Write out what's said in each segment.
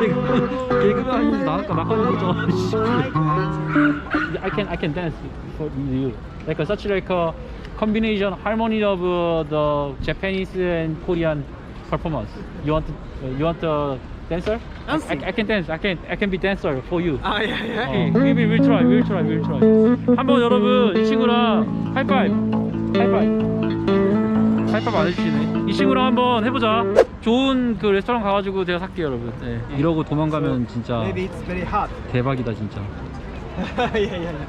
개그 개그맨 아닌지 나니까 나가는 거죠. I can I can dance for you. Like a, such like a combination harmony of uh, the Japanese and Korean performance. You want uh, you want a dancer? I, I, I can dance. I can I can be dancer for you. 아, 예, 예. 어, we will we'll try, we'll try, we'll try. 한번 여러분 이 친구랑 하이파이브, 하이파이브, 하이파이브 안 해주시네. 이 친구랑 한번 해보자. 좋은 그 레스토랑 가가지고 제가 살게요, 여러분. 네. 이러고 도망가면 진짜 Maybe it's very hot. 대박이다, 진짜. yeah, yeah, yeah.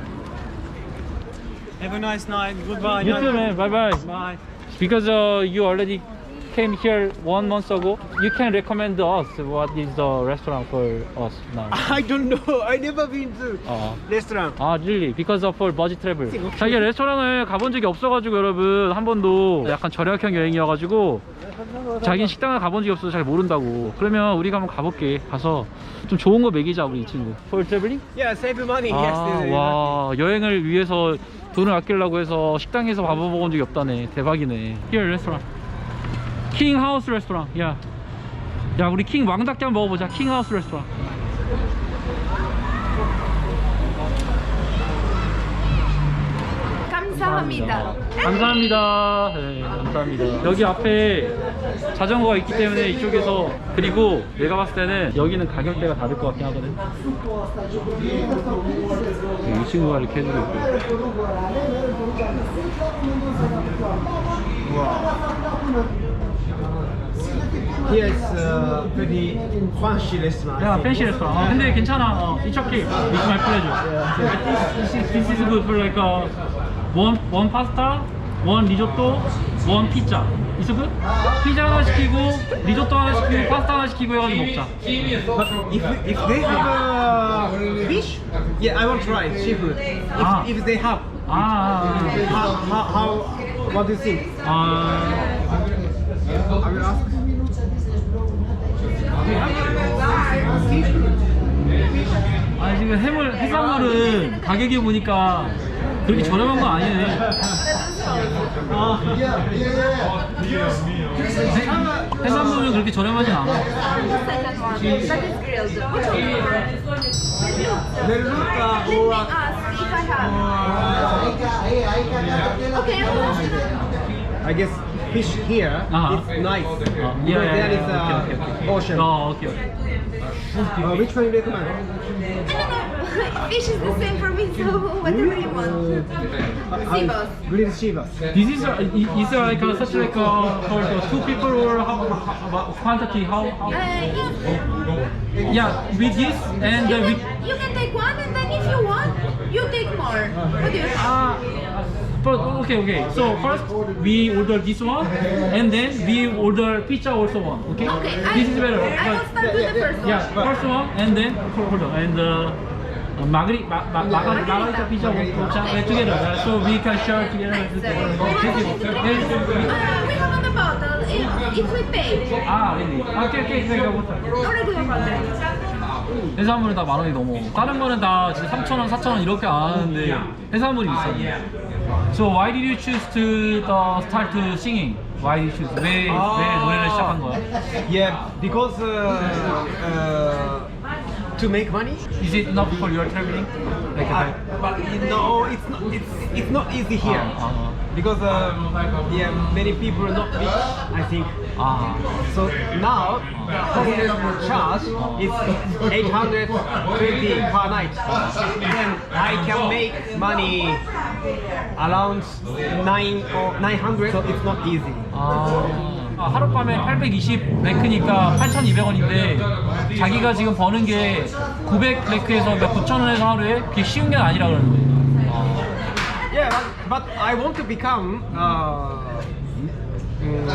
Have a nice night. Goodbye. You too, man. Bye bye. Bye. Because uh, you already came here one month ago, you can recommend us what is the restaurant for us now. I don't know. I never been to 어. restaurant. 아, really? Because of for budget travel. 자기가 레스토랑을 가본 적이 없어가지고 여러분 한 번도 약간 절약형 여행이어가지고 자기는 식당을 가본 적이 없어서 잘 모른다고. 그러면 우리가 한번 가볼게. 가서 좀 좋은 거 먹이자 우리 이 친구. For traveling? Yeah, save money. 아, yes. 와 여행을 위해서 돈을 아끼려고 해서 식당에서 밥 먹어본 적이 없다네. 대박이네. Here 레스토랑. 킹 하우스 레스토랑. 야. 야 우리 킹 왕닭게 한번 먹어보자. 킹 하우스 레스토랑. 감사합니다. 감사합니다. 네, 감사합니다. 여기 앞에 자전거가 있기 때문에 이쪽에서 그리고 내가 봤을 때는 여기는 가격대가 다를 것 같긴 하거든. 네, 이 친구가 이렇게 해주고 있고. Here is uh, pretty fancy restaurant. 야. 펜시 레스토랑. 어, 근데 괜찮아. 어, it's okay. It's my pleasure. This is, this is good for like uh, one one pasta, one risotto, one pizza. It's good? 피자 하나 시키고 리조또 하나 시키고 파스타 하나 시키고 해가지고 먹자. But if if they have uh, fish, yeah, I to try seafood. If, Ah. if they have, 아, 아, how, how, how what do you think? 아. 아. I will ask. 아 지금 해물 해산물은 가격이 보니까 그렇게 저렴한 건 아니네. 아, 해- 해산물은 그렇게 저렴하진 않아. Second one. That is grilled. Which one you prefer? Merluca Let me or ask if I have. Okay, how much is it? I guess fish here Uh-huh. is nice. 어, Because there is uh, 오케이, 오케이, 오케이. ocean. 어, 오케이, 오케이. Uh, which one you recommend? I don't know. Fish is the same for me, so whatever you want. Seabass. Grilled shivas. This is a, is it like a, such like a, for the two people or how, how about quantity how, Uh, how yeah. with this and You uh, with can, you can take one, and then if you want, you take more. What do you think? Ah, but okay, okay. So first we order this one, and then we order pizza also one. Okay. Okay, This I, is better. I will start with the first one. yeah, first one, and then hold hold on, and uh, uh, margari ma, ma, margari margarita pizza one Okay. together, uh, so we can share together. Yes. Uh, we have on the bottle if, if we pay. Ah, really? Okay, okay. Thank you. A regular bottle. 해산물은 다 만 원이 넘어. 다른 거는 다 진짜 3천 원, 4천 원 이렇게 안 하는데 해산물이 비싸네. So why did you choose to the start to singing? Why did you choose? 왜, 왜 노래를 시작한 거야? Yeah, because uh, uh, to make money? Is it not for your traveling? Like ah, but no, it's not, it's, it's not easy here. Uh, uh, because um, yeah, many people are not rich, I think. Uh, so now, the hotel charge is 820 per night. Then I can make money around 9 or 900, so it's not easy. 아, 아, 하룻밤에 820 레크니까 8,200원인데 자기가 지금 버는 게 900 레크에서 몇 9천 원에서 하루에 그게 쉬운 게 아니라 그러는데. Yeah, but, but I want to become uh, mm,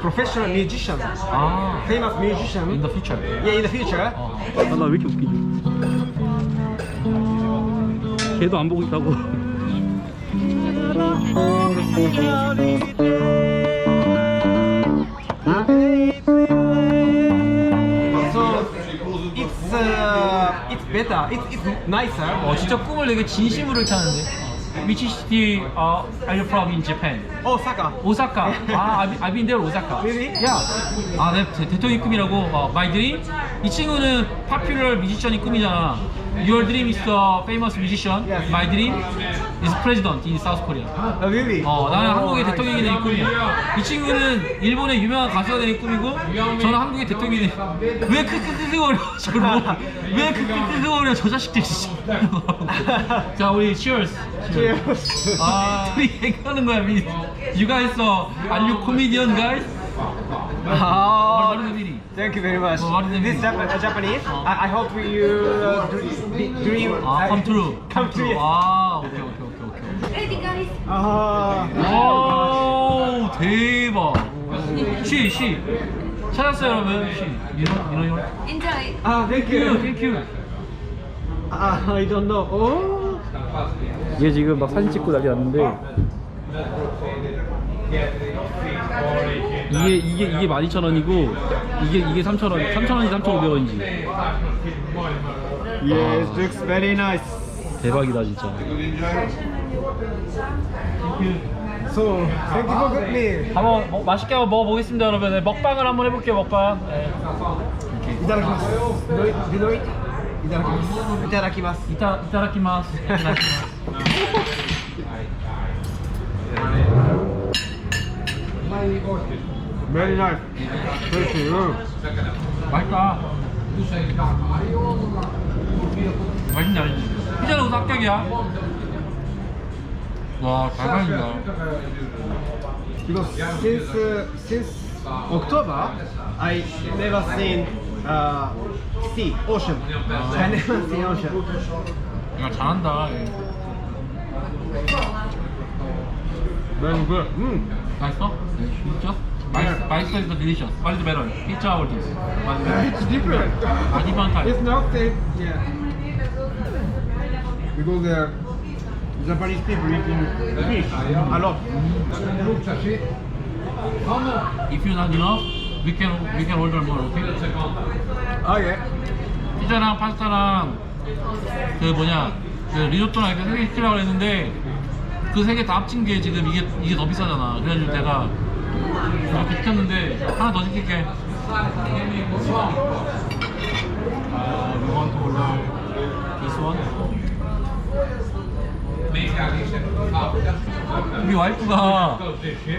professional musician, 아, famous in musician. the future. Yeah, in the future. 어. 아, 나 왜 이렇게 웃기지? 걔도 안 보고 있다고. So it's uh, it's better. It's it's nicer. 어, 진짜 꿈을 되게 진심으로 이렇게 하는데. which city uh, are you from in Japan? Osaka. 오사카. 아, I've, I've been there, 오사카. Really? 야. 아, 내 대- 대통령이 꿈이라고. 어, my dream. 이 친구는 popular musician이 꿈이잖아. Your dream is a famous musician. My dream is president in South Korea. Oh, really? 어, 나는 한국의 Oh, 대통령이 되는 꿈이야. 이 친구는 일본의 유명한 가수가 되는 꿈이고, 저는 한국의 대통령이 되는 왜 크크크크거려? 뭐, 왜 크크크크거려? 저 자식들 진짜. 자, 우리 cheers. Cheers. 아, 둘이 얘기하는 거야, 미. You guys are, are you comedian guys? Oh, thank you very much. Oh, what is the this meaning? Jap- uh, Japanese. Oh. I, I hope you uh, dr- dream. 아, come true. Come true. yes. 아, 오케이, 오케이, 오케이, 오케이. Ready, guys? Ah. 오, 대박. 쉬, 쉬. 찾았어요, 여러분. 쉬. 이런, 이런, 이런. Enjoy. Ah, thank you. 땡큐, 땡큐. Ah, I don't know. Oh. 얘 지금 막 사진 찍고 난리 났는데 이게 이게 이게 12,000원이고 이게 이게 3,000원 3,000원이 3,500원이지 Yes, it looks very nice. 대박이다 진짜 So, thank you for good meal. 한번 먹- 맛있게 한번 먹어보겠습니다 여러분 네, 먹방을 한번 해볼게요 먹방 네. Itadakimasu. Did you eat? Itadakimasu. Itadakimasu. 이타 이타라키마스 Very nice. Thank you. 맛있다 맛있냐 피자는 우선 합격이야 와 달달이다 Because since uh, since October, I never seen uh, sea, ocean. I never seen ocean. 야 잘한다 얘. Very good. Mm. 맛있어? 진짜? 맛있어 is delicious. What is better? Pizza or this? What is better? It's different. 아, different type. It's not same. Yeah. Because the Japanese people eating fish a lot. If you not enough, we can we can order more. Okay? Oh yeah. 피자랑 파스타랑 그 뭐냐 그 리조또랑 이렇게 세개 시키려고 했는데 그 세 개 다 합친 게 지금 이게 이게 더 비싸잖아. 그래가지고 내가 이렇게 시켰는데 하나 더 시킬게. 아, you want to order this one? 우리 와이프가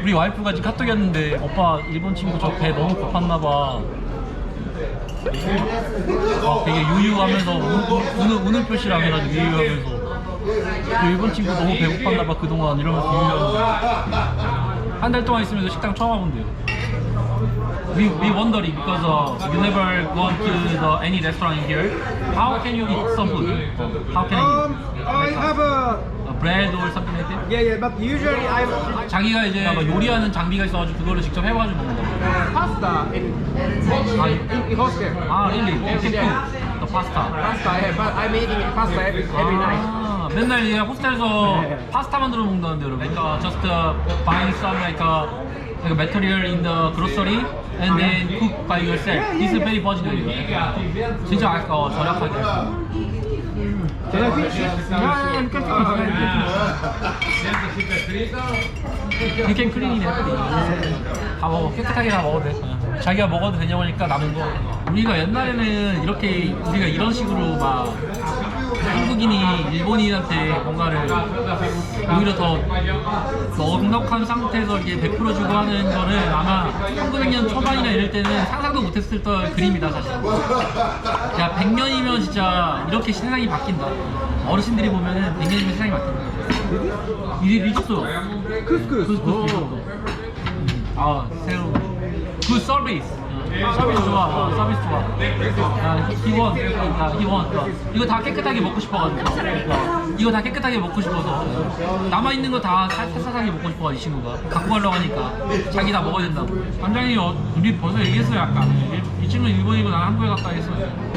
우리 와이프가 지금 카톡이 왔는데 오빠 일본 친구 저 배 너무 고팠나 봐. 막 되게 유유하면서 우, 우는, 우는 표시랑 해가지고 유유하면서 그 일본 친구 너무 배고팠나 봐 그동안 이러면서 유유하면서 한 달 동안 있으면서 식당 처음 와본대요 We, we wondering because uh, you never gone to the, any restaurant in here How can you eat some food? How can Um, I eat? have a Uh, bread or something like that? yeah yeah, but usually I'm I, 자기가 이제 막 요리하는 장비가 있어가지고 그거를 직접 해가지고 먹는 거야 pasta in, 아, in, in hostel. 아 really? You can cook the pasta Pasta, yeah, but I'm eating pasta every, every night. 아, 맨날 이제 호스텔에서 네. 파스타 만들어 먹는다는데 여러분. 그러니까 just uh, buying some like uh, like material in the grocery and then cook by yourself. This is very budget. 진짜 아까 절약하게. You can clean it. 다 먹어. 깨끗하게 다 먹어도 돼. 어. 자기가 먹어도 되냐고 하니까 남은 거. 우리가 옛날에는 이렇게 우리가 이런 식으로 막 한국인이 일본인한테 뭔가를 오히려 더 넉넉한 상태에서 이렇게 베풀어 주고 하는 거는 아마 1900년 초반이나 이럴 때는 상상도 못했을 때 그림이다 사실. 야 100년이면 진짜 이렇게 세상이 바뀐다. 어르신들이 보면은 100년이면 세상이 바뀐다. 이게. 그, 그, 그, 아 새로운 그 서비스 어, 서비스 좋아. 어, 서비스 좋아. 아, 기원 아, 기원 어. 이거 다 깨끗하게 먹고 싶어가지고. 어, 이거 다 깨끗하게 먹고 싶어서. 남아 있는 거 다 살살하게 먹고 싶어 이 친구가. 갖고 가려고 하니까. 자기 다 먹어야 된다고. 관장이 어, 우리 벌써 얘기했어요 아까. 이, 이 친구는 일본이고 난 한국에 갔다 했어요